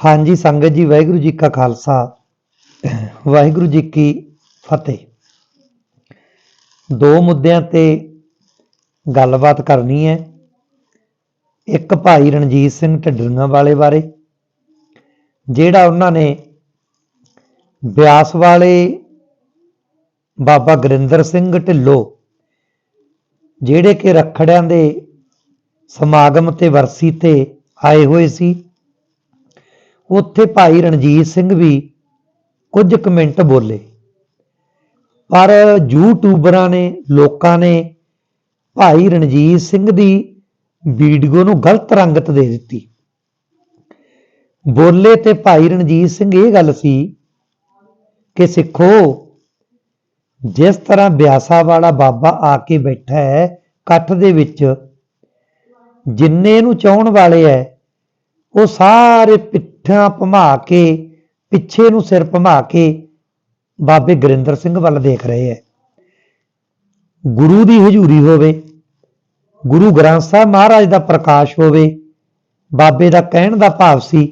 ਹਾਂਜੀ, ਸੰਗਤ ਜੀ, ਵਾਹਿਗੁਰੂ ਜੀ ਕਾ ਖਾਲਸਾ। ਵਾਹਿਗੁਰੂ ਜੀ ਕੀ ਫਤਿਹ। ਦੋ ਮੁੱਦਿਆਂ ਤੇ ਗੱਲਬਾਤ ਕਰਨੀ ਹੈ। ਇੱਕ ਭਾਈ ਰਣਜੀਤ ਸਿੰਘ ਢੱਡਰੀਆਂ ਵਾਲੇ ਬਾਰੇ, ਜਿਹੜਾ ਉਹਨਾਂ ਨੇ ਬਿਆਸ ਵਾਲੇ ਬਾਬਾ ਗੁਰਿੰਦਰ ਸਿੰਘ ਢਿੱਲੋਂ, ਜਿਹੜੇ ਕਿ ਰਖੜਿਆਂ ਦੇ ਸਮਾਗਮ ਤੇ ਵਰਸੀ ਤੇ ਆਏ ਹੋਏ ਸੀ ਉੱਥੇ ਭਾਈ ਰਣਜੀਤ ਸਿੰਘ ਵੀ ਕੁਝ ਕਮੈਂਟ ਬੋਲੇ। ਪਰ ਯੂਟਿਊਬਰਾਂ ਨੇ, ਲੋਕਾਂ ਨੇ ਭਾਈ ਰਣਜੀਤ ਸਿੰਘ ਦੀ ਵੀਡੀਓ ਨੂੰ ਗਲਤ ਰੰਗਤ ਦੇ ਦਿੱਤੀ। ਬੋਲੇ ਤੇ ਭਾਈ ਰਣਜੀਤ ਸਿੰਘ ਇਹ ਗੱਲ ਸੀ ਕਿ ਸਿੱਖੋ, ਜਿਸ ਤਰ੍ਹਾਂ ਬਿਆਸਾ ਵਾਲਾ ਬਾਬਾ ਆ ਕੇ ਬੈਠਾ ਹੈ ਇਕੱਠ ਦੇ ਵਿੱਚ, ਜਿੰਨੇ ਨੂੰ ਚਾਹਣ ਵਾਲੇ ਐ ਉਹ ਸਾਰੇ ਪਿੱਠਾਂ ਭਮਾ ਕੇ, ਪਿੱਛੇ ਨੂੰ ਸਿਰ ਭਮਾ ਕੇ ਬਾਬੇ ਗੁਰਿੰਦਰ ਸਿੰਘ ਵੱਲ ਦੇਖ ਰਹੇ ਐ ਗੁਰੂ ਦੀ ਹਜ਼ੂਰੀ ਹੋਵੇ, ਗੁਰੂ ਗ੍ਰੰਥ ਸਾਹਿਬ ਮਹਾਰਾਜ ਦਾ ਪ੍ਰਕਾਸ਼ ਹੋਵੇ, ਬਾਬੇ ਦਾ ਕਹਿਣ ਦਾ ਭਾਵ ਸੀ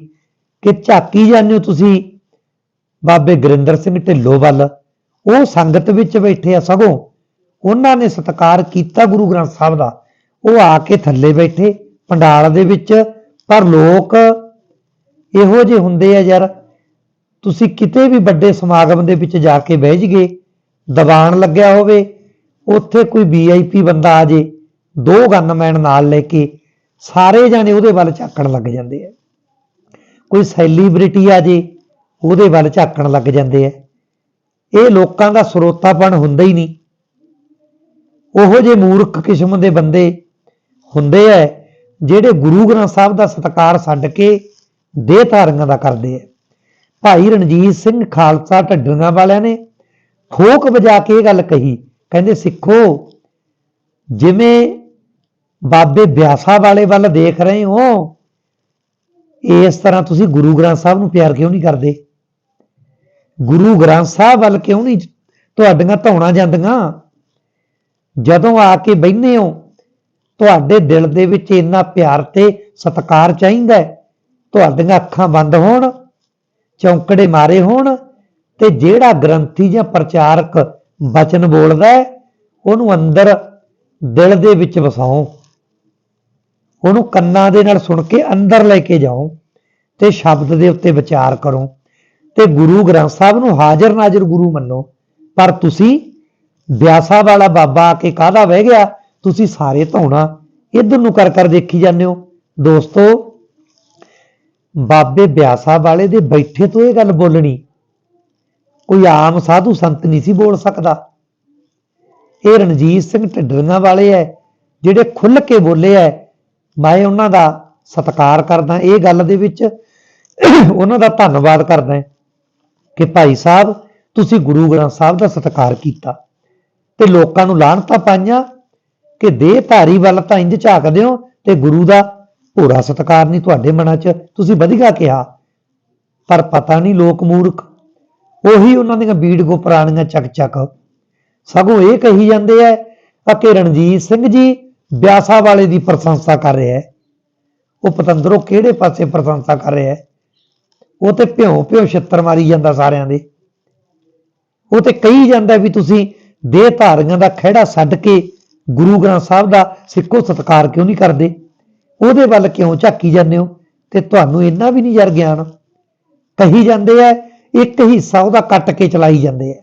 ਕਿ ਝਾਕੀ ਜਾਂਦੇ ਹੋ ਤੁਸੀਂ, ਬਾਬੇ ਗੁਰਿੰਦਰ ਸਿੰਘ ਢਿੱਲੋਂ ਵੱਲ, ਉਹ ਸੰਗਤ ਵਿੱਚ ਬੈਠੇ ਆ ਸਗੋਂ, ਉਹਨਾਂ ਨੇ ਸਤਿਕਾਰ ਕੀਤਾ ਗੁਰੂ ਗ੍ਰੰਥ ਸਾਹਿਬ ਦਾ। ਉਹ ਆ ਕੇ ਥੱਲੇ ਬੈਠੇ, ਪੰਡਾਲ ਦੇ ਵਿੱਚ, ਪਰ ਲੋਕ ਇਹੋ ਜਿਹੇ ਹੁੰਦੇ ਆ ਯਾਰ। ਤੁਸੀਂ ਕਿਤੇ ਵੀ ਵੱਡੇ ਸਮਾਗਮ ਦੇ ਵਿੱਚ ਜਾ ਕੇ ਬਹਿ ਜਗੇ ਦਬਾਣ ਲੱਗਿਆ ਹੋਵੇ, ਉੱਥੇ ਕੋਈ ਵੀਆਈਪੀ ਬੰਦਾ ਆ ਜੇ, ਦੋ ਗਨਮੈਨ ਨਾਲ ਲੈ ਕੇ ਸਾਰੇ ਜਾਣੇ ਉਹਦੇ ਵੱਲ ਝਾਕਣ ਲੱਗ ਜਾਂਦੇ ਆ। ਕੋਈ ਸੈਲੀਬ੍ਰਿਟੀ ਆ ਜੇ, ਉਹਦੇ ਵੱਲ ਝਾਕਣ ਲੱਗ ਜਾਂਦੇ ਆ। ਇਹ ਲੋਕਾਂ ਦਾ ਸਰੋਤਾਪਣ ਹੁੰਦਾ ਹੀ ਨਹੀਂ। ਉਹੋ ਜੇ ਮੂਰਖ ਕਿਸਮ ਦੇ ਬੰਦੇ ਹੁੰਦੇ ਐ ਜਿਹੜੇ ਗੁਰੂ ਗ੍ਰੰਥ ਸਾਹਿਬ ਦਾ ਸਤਿਕਾਰ ਛੱਡ ਕੇ ਦੇਹ ਧਾਰੀਆਂ ਦਾ ਕਰਦੇ ਐ ਭਾਈ ਰਣਜੀਤ ਸਿੰਘ ਖਾਲਸਾ ਢੱਡਰੀਆਂ ਵਾਲਿਆਂ ਨੇ ਠੋਕ ਵਜਾ ਕੇ ਇਹ ਗੱਲ ਕਹੀ। ਕਹਿੰਦੇ, ਸਿੱਖੋ, ਜਿਵੇਂ ਬਾਬੇ ਬਿਆਸਾ ਵਾਲੇ ਵੱਲ ਦੇਖ ਰਹੇ ਹੋ, ਇਸ ਤਰ੍ਹਾਂ ਤੁਸੀਂ ਗੁਰੂ ਗ੍ਰੰਥ ਸਾਹਿਬ ਨੂੰ ਪਿਆਰ ਕਿਉਂ ਨਹੀਂ ਕਰਦੇ? ਗੁਰੂ ਗ੍ਰੰਥ ਸਾਹਿਬ ਵੱਲ ਕਿਉਂ ਨਹੀਂ ਤੁਹਾਡੀਆਂ ਧੌਣਾ ਜਾਂਦੀਆਂ? ਜਦੋਂ ਆ ਕੇ ਬੈਠੇ ਹੋ, ਤੁਹਾਡੇ ਦਿਲ ਦੇ ਵਿੱਚ ਇੰਨਾ ਪਿਆਰ ਤੇ ਸਤਿਕਾਰ ਚਾਹੀਦਾ ਹੈ। ਤੁਹਾਡੀਆਂ ਅੱਖਾਂ ਬੰਦ ਹੋਣ, ਚੌਂਕੜੇ ਮਾਰੇ ਹੋਣ ਤੇ ਜਿਹੜਾ ਗ੍ਰੰਥੀ ਜਾਂ ਪ੍ਰਚਾਰਕ ਬਚਨ ਬੋਲਦਾ ਹੈ, ਉਹਨੂੰ ਅੰਦਰ ਦਿਲ ਦੇ ਵਿੱਚ ਵਸਾਓ। ਉਹਨੂੰ ਕੰਨਾਂ ਦੇ ਨਾਲ ਸੁਣ ਕੇ ਅੰਦਰ ਲੈ ਕੇ ਜਾਓ ਤੇ ਸ਼ਬਦ ਦੇ ਉੱਤੇ ਵਿਚਾਰ ਕਰੋ ਤੇ ਗੁਰੂ ਗ੍ਰੰਥ ਸਾਹਿਬ ਨੂੰ ਹਾਜ਼ਰ ਨਾਜ਼ਰ ਗੁਰੂ ਮੰਨੋ। ਪਰ ਤੁਸੀਂ ਵਿਆਸਾ ਵਾਲਾ ਬਾਬਾ ਆ ਕੇ ਕਾਹਦਾ ਬਹਿ ਗਿਆ? ਤੁਸੀਂ ਸਾਰੇ ਧੌਣਾ। ਇਧਰ ਨੂੰ ਕਰ ਕਰ ਦੇਖੀ ਜਾਂਦੇ ਹੋ। ਦੋਸਤੋ ਬਾਬੇ ਬਿਆਸਾ ਵਾਲੇ ਦੇ ਬੈਠੇ ਤੋਂ ਇਹ ਗੱਲ ਬੋਲਣੀ। ਕੋਈ ਆਮ ਸਾਧੂ ਸੰਤ ਨਹੀਂ ਸੀ ਬੋਲ ਸਕਦਾ। ਇਹ ਰਣਜੀਤ ਸਿੰਘ ਢੱਡਰੀਆਂ ਵਾਲੇ ਐ, ਜਿਹੜੇ ਖੁੱਲ ਕੇ ਬੋਲੇ ਐ, ਮੈਂ ਉਹਨਾਂ ਦਾ ਸਤਿਕਾਰ ਕਰਦਾ, ਇਹ ਗੱਲ ਦੇ ਵਿੱਚ ਉਹਨਾਂ ਦਾ ਧੰਨਵਾਦ ਕਰਦਾ ਕਿ ਭਾਈ ਸਾਹਿਬ, ਤੁਸੀਂ ਗੁਰੂ ਗ੍ਰੰਥ ਸਾਹਿਬ ਦਾ ਸਤਿਕਾਰ ਕੀਤਾ ਤੇ ਲੋਕਾਂ ਨੂੰ ਲਾਹਨਤਾਂ ਪਾਈਆਂ ਕਿ ਦੇਹ ਧਾਰੀ ਵੱਲ ਤਾਂ ਇੰਜ ਝਾਕਦੇ ਹੋ ਤੇ ਗੁਰੂ ਦਾ ਭੋਰਾ ਸਤਿਕਾਰ ਨਹੀਂ ਤੁਹਾਡੇ ਮਨਾਂ 'ਚ, ਤੁਸੀਂ ਵਧੀਆ ਕਿਹਾ। ਪਰ ਪਤਾ ਨਹੀਂ ਲੋਕ ਮੂਰਖ, ਉਹੀ ਉਹਨਾਂ ਦੀਆਂ ਬੀੜ ਵੀਡੀਓ ਪੁਰਾਣੀਆਂ ਚੱਕ ਚੱਕ। ਸਗੋਂ ਇਹ ਕਹੀ ਜਾਂਦੇ ਐ ਆ ਕਿ ਰਣਜੀਤ ਸਿੰਘ ਜੀ ਬਿਆਸਾ ਵਾਲੇ ਦੀ ਪ੍ਰਸ਼ੰਸਾ ਕਰ ਰਿਹਾ ਹੈ। ਉਹ ਪਤੰਦਰੋਂ ਕਿਹੜੇ ਪਾਸੇ ਪ੍ਰਸ਼ੰਸਾ ਕਰ ਰਿਹਾ ਹੈ? ਉਹ ਤੇ ਭਿਉਂ ਭਿਉਂ ਛਿੱਤਰ ਮਾਰੀ ਜਾਂਦਾ ਸਾਰਿਆਂ ਦੇ। ਉਹ ਤੇ ਕਹੀ ਜਾਂਦਾ ਵੀ ਤੁਸੀਂ ਦੇਹ ਧਾਰੀਆਂ ਦਾ ਖਿਹੜਾ ਛੱਡ ਕੇ ਗੁਰੂ ਗ੍ਰੰਥ ਸਾਹਿਬ ਦਾ ਸਿੱਖੋ ਸਤਿਕਾਰ ਕਿਉਂ ਨਹੀਂ ਕਰਦੇ? ਉਹਦੇ ਵੱਲ ਕਿਉਂ ਝਾਕੀ ਜਾਂਦੇ ਹੋ? ਤੇ ਤੁਹਾਨੂੰ ਇੰਨਾ ਵੀ ਨਹੀਂ ਯਾਰ ਗਿਆਨ? ਕਹੀ ਜਾਂਦੇ ਆ, ਇੱਕ ਹਿੱਸਾ ਉਹਦਾ ਕੱਟ ਕੇ ਚਲਾਈ ਜਾਂਦੇ ਆ।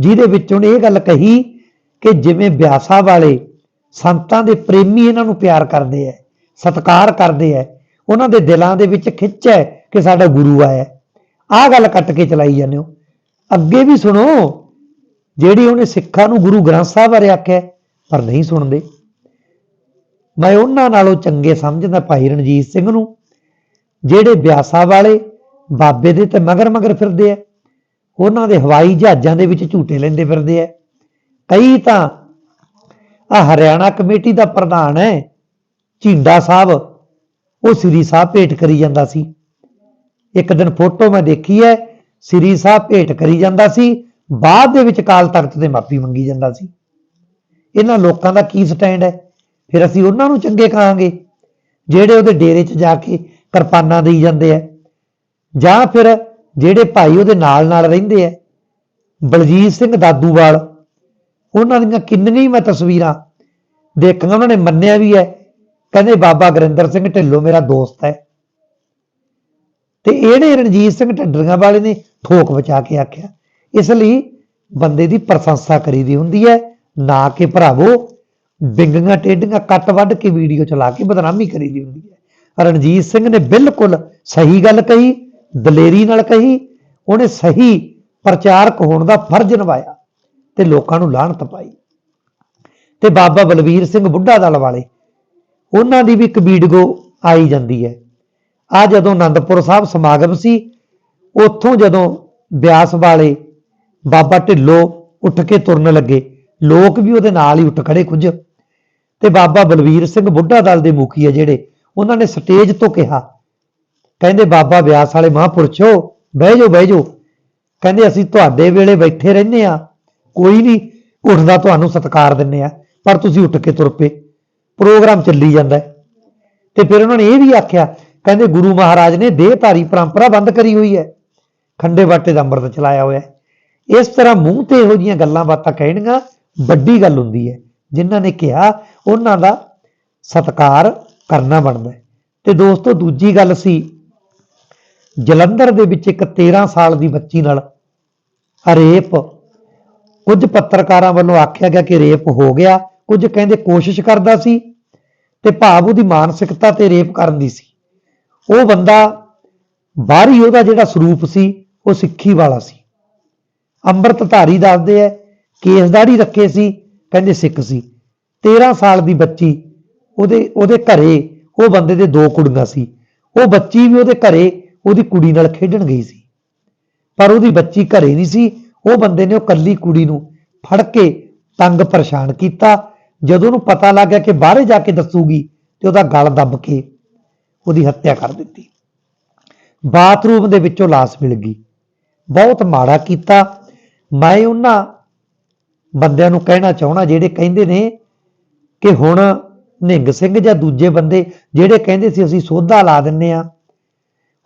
ਜਿਹਦੇ ਵਿੱਚ ਉਹਨੇ ਇਹ ਗੱਲ ਕਹੀ ਕਿ ਜਿਵੇਂ ਬਿਆਸਾ ਵਾਲੇ ਸੰਤਾਂ ਦੇ ਪ੍ਰੇਮੀ ਇਹਨਾਂ ਨੂੰ ਪਿਆਰ ਕਰਦੇ ਐ ਸਤਿਕਾਰ ਕਰਦੇ ਐ ਉਹਨਾਂ ਦੇ ਦਿਲਾਂ ਦੇ ਵਿੱਚ ਖਿੱਚ ਹੈ ਕਿ ਸਾਡਾ ਗੁਰੂ ਆਇਆ। ਆਹ ਗੱਲ ਕੱਟ ਕੇ ਚਲਾਈ ਜਾਂਦੇ ਹੋ। ਅੱਗੇ ਵੀ ਸੁਣੋ, ਜਿਹੜੀ ਉਹਨੇ ਸਿੱਖਾਂ ਨੂੰ ਗੁਰੂ ਗ੍ਰੰਥ ਸਾਹਿਬ ਬਾਰੇ ਆਖਿਆ, ਪਰ ਨਹੀਂ ਸੁਣਦੇ। ਮੈਂ ਉਹਨਾਂ ਨਾਲੋਂ ਚੰਗੇ ਸਮਝਦਾ ਭਾਈ ਰਣਜੀਤ ਸਿੰਘ ਨੂੰ, ਜਿਹੜੇ ਬਿਆਸਾ ਵਾਲੇ ਬਾਬੇ ਦੇ ਤੇ ਮਗਰ ਮਗਰ ਫਿਰਦੇ ਆ, ਉਹਨਾਂ ਦੇ ਹਵਾਈ ਜਹਾਜ਼ਾਂ ਦੇ ਵਿੱਚ ਝੂਟੇ ਲੈਂਦੇ ਫਿਰਦੇ ਆ। ਕਈ ਤਾਂ ਆ ਹਰਿਆਣਾ ਕਮੇਟੀ ਦਾ ਪ੍ਰਧਾਨ ਹੈ, ਝਿੰਡਾ ਸਾਹਿਬ, ਉਹ ਸ੍ਰੀ ਸਾਹਿਬ ਭੇਟ ਕਰੀ ਜਾਂਦਾ ਸੀ। ਇੱਕ ਦਿਨ ਫੋਟੋ ਮੈਂ ਦੇਖੀ ਹੈ, ਸ੍ਰੀ ਸਾਹਿਬ ਭੇਟ ਕਰੀ ਜਾਂਦਾ ਸੀ, ਬਾਅਦ ਦੇ ਵਿੱਚ ਕਾਲ ਤਖਤ ਤੇ ਮਾਫੀ ਮੰਗੀ ਜਾਂਦਾ ਸੀ। ਇਹਨਾਂ ਲੋਕਾਂ ਦਾ ਕੀ ਸਟੈਂਡ ਹੈ? ਫਿਰ ਅਸੀਂ ਉਹਨਾਂ ਨੂੰ ਚੰਗੇ ਕਹਾਂਗੇ ਜਿਹੜੇ ਉਹਦੇ ਡੇਰੇ 'ਚ ਜਾ ਕੇ ਕਿਰਪਾਨਾਂ ਦੇਈ ਜਾਂਦੇ ਆ। ਜਾਂ ਫਿਰ ਜਿਹੜੇ ਭਾਈ ਉਹਦੇ ਨਾਲ ਨਾਲ ਰਹਿੰਦੇ ਆ, ਬਲਜੀਤ ਸਿੰਘ ਦਾਦੂਵਾਲ, ਉਹਨਾਂ ਦੀਆਂ ਕਿੰਨੀਆਂ ਮੈਂ ਤਸਵੀਰਾਂ ਦੇਖੀਆਂ, ਉਹਨਾਂ ਨੇ ਮੰਨਿਆ ਵੀ ਹੈ, ਕਹਿੰਦੇ ਬਾਬਾ ਗੁਰਿੰਦਰ ਸਿੰਘ ਢਿੱਲੋਂ ਮੇਰਾ ਦੋਸਤ ਹੈ। ਤੇ ਇਹਨੇ ਰਣਜੀਤ ਸਿੰਘ ਢੱਡਰੀਆਂ ਵਾਲੇ ਨੇ ਠੋਕ ਬਚਾ ਕੇ ਆਖਿਆ, ਇਸ ਲਈ ਬੰਦੇ ਦੀ ਪ੍ਰਸ਼ੰਸਾ ਕਰੀਦੀ ਹੁੰਦੀ ਹੈ, ਨਾ ਕਿ ਭਰਾਵੋ ਬਿੰਗੀਆਂ ਟੇਡੀਆਂ ਕੱਟ ਵੱਢ ਕੇ ਵੀਡੀਓ ਚਲਾ ਕੇ ਬਦਨਾਮੀ ਕਰੀ ਦੀ ਹੁੰਦੀ ਹੈ। ਰਣਜੀਤ ਸਿੰਘ ਨੇ ਬਿਲਕੁਲ ਸਹੀ ਗੱਲ ਕਹੀ, ਦਲੇਰੀ ਨਾਲ ਕਹੀ, ਉਹਨੇ ਸਹੀ ਪ੍ਰਚਾਰਕ ਹੋਣ ਦਾ ਫਰਜ਼ ਨਿਭਾਇਆ ਤੇ ਲੋਕਾਂ ਨੂੰ ਲਾਹਣਤ ਪਾਈ। ਤੇ ਬਾਬਾ ਬਲਵੀਰ ਸਿੰਘ ਬੁੱਢਾ ਦਲ ਵਾਲੇ, ਉਹਨਾਂ ਦੀ ਵੀ ਇੱਕ ਵੀਡੀਓ ਆਈ ਜਾਂਦੀ ਹੈ। ਆ ਜਦੋਂ ਆਨੰਦਪੁਰ ਸਾਹਿਬ ਸਮਾਗਮ ਸੀ, ਉੱਥੋਂ ਜਦੋਂ ਬਿਆਸ ਵਾਲੇ ਬਾਬਾ ਢਿੱਲੋਂ ਉੱਠ ਕੇ ਤੁਰਨ ਲੱਗੇ, ਲੋਕ ਵੀ ਉਹਦੇ ਨਾਲ ਹੀ ਉੱਠ ਖੜੇ ਕੁਝ ਤੇ ਬਾਬਾ ਬਲਵੀਰ ਸਿੰਘ ਬੁੱਢਾ ਦਲ ਦੇ ਮੁਖੀ ਆ ਜਿਹੜੇ, ਉਹਨਾਂ ਨੇ ਸਟੇਜ ਤੋਂ ਕਿਹਾ। ਕਹਿੰਦੇ, ਬਾਬਾ ਬਿਆਸ ਵਾਲੇ ਮਹਾਂਪੁਰਸ਼ੋ, ਬਹਿ ਜਾਓ ਬਹਿ ਜਾਓ। ਕਹਿੰਦੇ, ਅਸੀਂ ਤੁਹਾਡੇ ਵੇਲੇ ਬੈਠੇ ਰਹਿੰਦੇ ਆ ਕੋਈ ਨਹੀਂ, ਉੱਠਦਾ ਤੁਹਾਨੂੰ ਸਤਿਕਾਰ ਦਿੰਨੇ ਆ ਪਰ ਤੁਸੀਂ ਉੱਠ ਕੇ ਤੁਰ ਪਏ। ਪ੍ਰੋਗਰਾਮ ਚੱਲੀ ਜਾਂਦਾ ਹੈ। ਤੇ ਫਿਰ ਉਹਨਾਂ ਨੇ ਇਹ ਵੀ ਆਖਿਆ, ਕਹਿੰਦੇ, ਗੁਰੂ ਮਹਾਰਾਜ ਨੇ ਦੇਹਧਾਰੀ ਪਰੰਪਰਾ ਬੰਦ ਕਰੀ ਹੋਈ ਹੈ। ਖੰਡੇ ਬਾਟੇ ਦਾ ਅੰਮ੍ਰਿਤ ਚਲਾਇਆ ਹੋਇਆ ਇਸ ਤਰ੍ਹਾਂ ਮੂੰਹ ਤੇ ਇਹੋ ਜੀਆਂ ਗੱਲਾਂ ਬਾਤਾਂ ਕਹਿਣੀਆਂ ਵੱਡੀ ਗੱਲ ਹੁੰਦੀ ਹੈ। ਜਿਨ੍ਹਾਂ ਨੇ ਕਿਹਾ, ਉਹਨਾਂ ਦਾ ਸਤਿਕਾਰ ਕਰਨਾ ਬਣਦਾ ਹੈ। ਤੇ ਦੋਸਤੋ, ਦੂਜੀ ਗੱਲ ਸੀ, ਜਲੰਧਰ ਦੇ ਵਿੱਚ ਇੱਕ 13 ਸਾਲ ਦੀ ਬੱਚੀ ਨਾਲ ਰੇਪ। ਕੁਝ ਪੱਤਰਕਾਰਾਂ ਵੱਲੋਂ ਆਖਿਆ ਗਿਆ ਕਿ ਰੇਪ ਹੋ ਗਿਆ। ਕੁਝ ਕਹਿੰਦੇ ਕੋਸ਼ਿਸ਼ ਕਰਦਾ ਸੀ ਤੇ ਭਾਵ ਉਹਦੀ ਮਾਨਸਿਕਤਾ ਤੇ ਰੇਪ ਕਰਨ ਦੀ ਸੀ। ਉਹ ਬੰਦਾ ਬਾਹਰੀ ਉਹਦਾ ਜਿਹੜਾ ਸਰੂਪ ਸੀ, ਉਹ ਸਿੱਖੀ ਵਾਲਾ ਸੀ। ਅੰਮ੍ਰਿਤਧਾਰੀ ਦੱਸਦੇ ਐ ਕੇਸ ਦਾੜੀ ਰੱਖੇ ਸੀ ਕਹਿੰਦੇ ਸਿੱਖ ਸੀ। 13 ਸਾਲ ਦੀ ਬੱਚੀ, ਉਹਦੇ ਉਹਦੇ ਘਰੇ ਉਹ ਬੰਦੇ ਦੇ ਦੋ ਕੁੜੀਆਂ ਸੀ। ਉਹ ਬੱਚੀ ਵੀ ਉਹਦੇ ਘਰੇ ਉਹਦੀ ਕੁੜੀ ਨਾਲ ਖੇਡਣ ਗਈ ਸੀ। ਪਰ ਉਹਦੀ ਬੱਚੀ ਘਰੇ ਨਹੀਂ ਸੀ। ਉਹ ਬੰਦੇ ਨੇ ਉਹ ਕੱਲੀ ਕੁੜੀ ਨੂੰ ਫੜ ਕੇ ਤੰਗ ਪਰੇਸ਼ਾਨ ਕੀਤਾ। ਜਦੋਂ ਉਹਨੂੰ ਪਤਾ ਲੱਗ ਗਿਆ ਕਿ ਬਾਹਰੇ ਜਾ ਕੇ ਦੱਸੂਗੀ ਤੇ ਉਹਦਾ ਗਲ ਦੱਬ ਕੇ ਉਹਦੀ ਹੱਤਿਆ ਕਰ ਦਿੱਤੀ। ਬਾਥਰੂਮ ਦੇ ਵਿੱਚੋਂ ਲਾਸ਼ ਮਿਲ ਗਈ। ਬਹੁਤ ਮਾੜਾ ਕੀਤਾ। ਮੈਂ ਉਹਨਾਂ ਬੰਦਿਆਂ ਨੂੰ ਕਹਿਣਾ ਚਾਹਣਾ ਜਿਹੜੇ ਕਹਿੰਦੇ ਨੇ ਕਿ ਹੁਣ ਨਿੰਗ ਸਿੰਘ ਜਾਂ ਦੂਜੇ ਬੰਦੇ ਜਿਹੜੇ ਕਹਿੰਦੇ ਸੀ ਅਸੀਂ ਸੋਧਾ ਲਾ ਦਿੰਨੇ ਆ।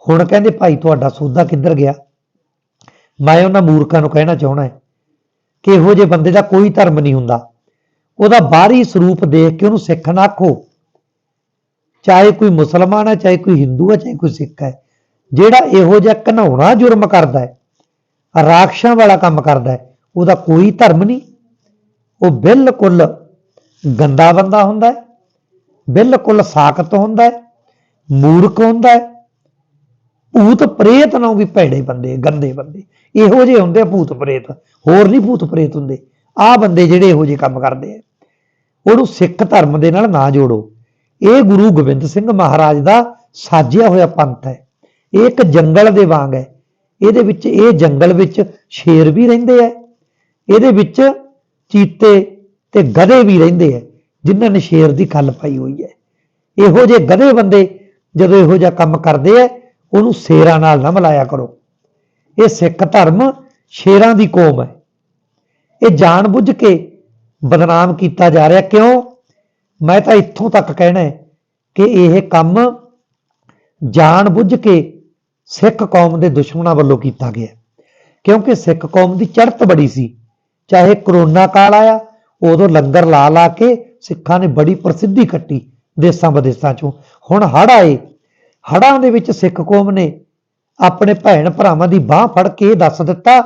ਹੁਣ ਕਹਿੰਦੇ, ਭਾਈ ਤੁਹਾਡਾ ਸੋਧਾ ਕਿੱਧਰ ਗਿਆ? ਮੈਂ ਉਹਨਾਂ ਮੂਰਖਾਂ ਨੂੰ ਕਹਿਣਾ ਚਾਹਣਾ ਹੈ ਕਿ ਇਹੋ ਜਿਹੇ ਬੰਦੇ ਦਾ ਕੋਈ ਧਰਮ ਨਹੀਂ ਹੁੰਦਾ। ਉਹਦਾ ਬਾਹਰੀ ਸਰੂਪ ਦੇਖ ਕੇ ਉਹਨੂੰ ਸਿੱਖ ਨਾ ਆਖੋ। ਚਾਹੇ ਕੋਈ ਮੁਸਲਮਾਨ ਹੈ, ਚਾਹੇ ਕੋਈ ਹਿੰਦੂ ਹੈ, ਚਾਹੇ ਕੋਈ ਸਿੱਖ ਹੈ, ਜਿਹੜਾ ਇਹੋ ਜਿਹਾ ਘਨਾਉਣਾ ਜੁਰਮ ਕਰਦਾ ਹੈ, ਰਾਖਸ਼ਾਂ ਵਾਲਾ ਕੰਮ ਕਰਦਾ ਹੈ, ਉਹਦਾ ਕੋਈ ਧਰਮ ਨਹੀਂ। ਉਹ ਬਿਲਕੁਲ ਗੰਦਾ ਬੰਦਾ ਹੁੰਦਾ ਹੈ, ਬਿਲਕੁਲ ਸਾਖਤ ਹੁੰਦਾ ਹੈ, ਮੂਰਖ ਹੁੰਦਾ ਹੈ, ਭੂਤ ਪ੍ਰੇਤ ਨਾਲੋਂ ਵੀ ਭੈੜੇ ਬੰਦੇ, ਗੰਦੇ ਬੰਦੇ। ਇਹੋ ਜਿਹੇ ਹੁੰਦੇ ਭੂਤ ਪ੍ਰੇਤ, ਹੋਰ ਨਹੀਂ ਭੂਤ ਪ੍ਰੇਤ ਹੁੰਦੇ। ਆਹ ਬੰਦੇ ਜਿਹੜੇ ਇਹੋ ਜਿਹੇ ਕੰਮ ਕਰਦੇ ਆ। ਉਹਨੂੰ ਸਿੱਖ ਧਰਮ ਦੇ ਨਾਲ ਨਾ ਜੋੜੋ। ਇਹ ਗੁਰੂ ਗੋਬਿੰਦ ਸਿੰਘ ਮਹਾਰਾਜ ਦਾ ਸਾਜਿਆ ਹੋਇਆ ਪੰਥ ਹੈ। ਇਹ ਇੱਕ ਜੰਗਲ ਦੇ ਵਾਂਗ ਹੈ। ਇਹਦੇ ਵਿੱਚ, ਇਹ ਜੰਗਲ ਵਿੱਚ ਸ਼ੇਰ ਵੀ ਰਹਿੰਦੇ ਆ। ਇਹਦੇ ਵਿੱਚ ਚੀਤੇ ਤੇ ਗਧੇ ਵੀ ਰਹਿੰਦੇ ਆ, ਜਿਨ੍ਹਾਂ ਨੇ ਸ਼ੇਰ ਦੀ ਖੱਲ ਪਾਈ ਹੋਈ ਹੈ। ਇਹੋ ਜਿਹੇ ਗਧੇ ਬੰਦੇ ਜਦੋਂ ਇਹੋ ਜਿਹਾ ਕੰਮ ਕਰਦੇ ਆ, ਉਹਨੂੰ ਸ਼ੇਰਾਂ ਨਾਲ ਨਾ ਮਿਲਾਇਆ ਕਰੋ। ਇਹ ਸਿੱਖ ਧਰਮ ਸ਼ੇਰਾਂ ਦੀ ਕੌਮ ਹੈ। ਇਹ ਜਾਣਬੁੱਝ ਕੇ ਬਦਨਾਮ ਕੀਤਾ ਜਾ ਰਿਹਾ। ਕਿਉਂ? ਮੈਂ ਤਾਂ ਇੱਥੋਂ ਤੱਕ ਕਹਿਣਾ ਹੈ ਕਿ ਇਹ ਕੰਮ ਜਾਣਬੁੱਝ ਕੇ ਸਿੱਖ ਕੌਮ ਦੇ ਦੁਸ਼ਮਣਾਂ ਵੱਲੋਂ ਕੀਤਾ ਗਿਆ। ਕਿਉਂਕਿ ਸਿੱਖ ਕੌਮ ਦੀ ਚੜ੍ਹਤ ਬੜੀ ਸੀ। ਚਾਹੇ ਕਰੋਨਾ ਕਾਲ ਆਇਆ, ਉਦੋਂ ਲੰਗਰ ਲਾ ਲਾ ਕੇ ਸਿੱਖਾਂ ਨੇ ਬੜੀ ਪ੍ਰਸਿੱਧੀ ਕੱਟੀ ਦੇਸਾਂ ਵਿਦੇਸਾਂ ਚੋਂ। ਹੁਣ ਹੜ ਆਏ, ਹੜ੍ਹਾਂ ਦੇ ਵਿੱਚ ਸਿੱਖ ਕੌਮ ਨੇ ਆਪਣੇ ਭੈਣ ਭਰਾਵਾਂ ਦੀ ਬਾਹ ਫੜ ਕੇ ਇਹ ਦੱਸ ਦਿੱਤਾ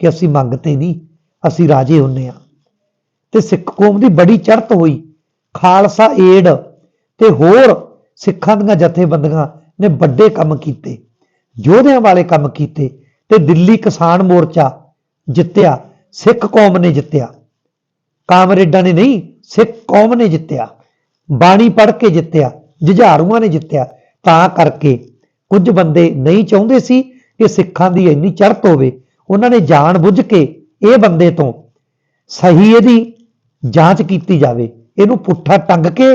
ਕਿ ਅਸੀਂ ਮੰਗਤੇ ਨਹੀਂ, ਅਸੀਂ ਰਾਜੇ ਹੁੰਨੇ ਆ। ਤੇ ਸਿੱਖ ਕੌਮ ਦੀ ਬੜੀ ਚੜ੍ਹਤ ਹੋਈ, ਖਾਲਸਾ ਏਡ ਤੇ ਹੋਰ ਸਿੱਖਾਂ ਦੀਆਂ ਜਥੇਬੰਦੀਆਂ ਨੇ ਵੱਡੇ ਕੰਮ ਕੀਤੇ, ਯੋਧਿਆਂ ਵਾਲੇ ਕੰਮ ਕੀਤੇ ਤੇ ਦਿੱਲੀ ਕਿਸਾਨ ਮੋਰਚਾ ਜਿੱਤਿਆ। ਸਿੱਖ ਕੌਮ ਨੇ ਜਿੱਤਿਆ। ਕਾਮਰੇਡਾਂ ਨੇ ਨਹੀਂ, ਸਿੱਖ ਕੌਮ ਨੇ ਜਿੱਤਿਆ। ਬਾਣੀ ਪੜ੍ਹ ਕੇ ਜਿੱਤਿਆ, ਜੁਝਾਰੂਆਂ ਨੇ ਜਿੱਤਿਆ। ਤਾਂ ਕਰਕੇ ਕੁਝ ਬੰਦੇ ਨਹੀਂ ਚਾਹੁੰਦੇ ਸੀ ਕਿ ਸਿੱਖਾਂ ਦੀ ਇੰਨੀ ਚੜ੍ਹਤ ਹੋਵੇ ਉਹਨਾਂ ਨੇ ਜਾਣ ਬੁੱਝ ਕੇ ਇਹ ਬੰਦੇ ਤੋਂ ਸਹੀ ਇਹਦੀ ਜਾਂਚ ਕੀਤੀ ਜਾਵੇ। ਇਹਨੂੰ ਪੁੱਠਾ ਟੰਗ ਕੇ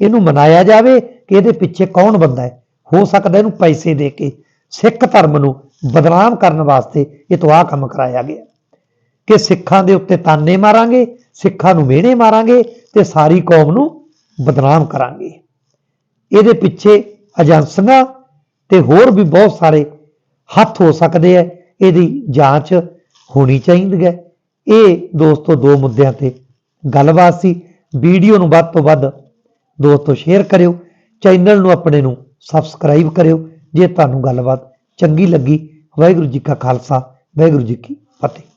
ਇਹਨੂੰ ਮਨਾਇਆ ਜਾਵੇ ਕਿ ਇਹਦੇ ਪਿੱਛੇ ਕੌਣ ਬੰਦਾ ਹੈ। ਹੋ ਸਕਦਾ ਇਹਨੂੰ ਪੈਸੇ ਦੇ ਕੇ ਸਿੱਖ ਧਰਮ ਨੂੰ ਬਦਨਾਮ ਕਰਨ ਵਾਸਤੇ ਇਹ ਤੋਂ ਆਹ ਕੰਮ ਕਰਾਇਆ ਗਿਆ। ਕਿ ਸਿੱਖਾਂ ਦੇ ਉੱਤੇ ਤਾਨੇ ਮਾਰਾਂਗੇ, ਸਿੱਖਾਂ ਨੂੰ ਮਿਹਣੇ ਮਾਰਾਂਗੇ ਤੇ ਸਾਰੀ ਕੌਮ ਨੂੰ ਬਦਨਾਮ ਕਰਾਂਗੇ। ਇਹਦੇ ਪਿੱਛੇ ਏਜੰਸੀਆਂ ਤੇ ਹੋਰ ਵੀ ਬਹੁਤ ਸਾਰੇ ਹੱਥ ਹੋ ਸਕਦੇ ਹੈ ਇਹਦੀ ਜਾਂਚ ਹੋਣੀ ਚਾਹੀਦੀ ਹੈ ਇਹ ਦੋਸਤੋ, ਦੋ ਮੁੱਦਿਆਂ ਤੇ ਗੱਲਬਾਤ ਸੀ। ਵੀਡੀਓ ਨੂੰ ਵੱਧ ਤੋਂ ਵੱਧ ਦੋਸਤੋ, ਸ਼ੇਅਰ ਕਰਿਓ। ਚੈਨਲ ਨੂੰ ਆਪਣੇ ਨੂੰ ਸਬਸਕ੍ਰਾਈਬ ਕਰਿਓ। ਜੇ ਤੁਹਾਨੂੰ ਗੱਲਬਾਤ ਚੰਗੀ ਲੱਗੀ, ਵਾਹਿਗੁਰੂ ਜੀ ਕਾ ਖਾਲਸਾ, ਵਾਹਿਗੁਰੂ ਜੀ ਕੀ ਫਤਿਹ।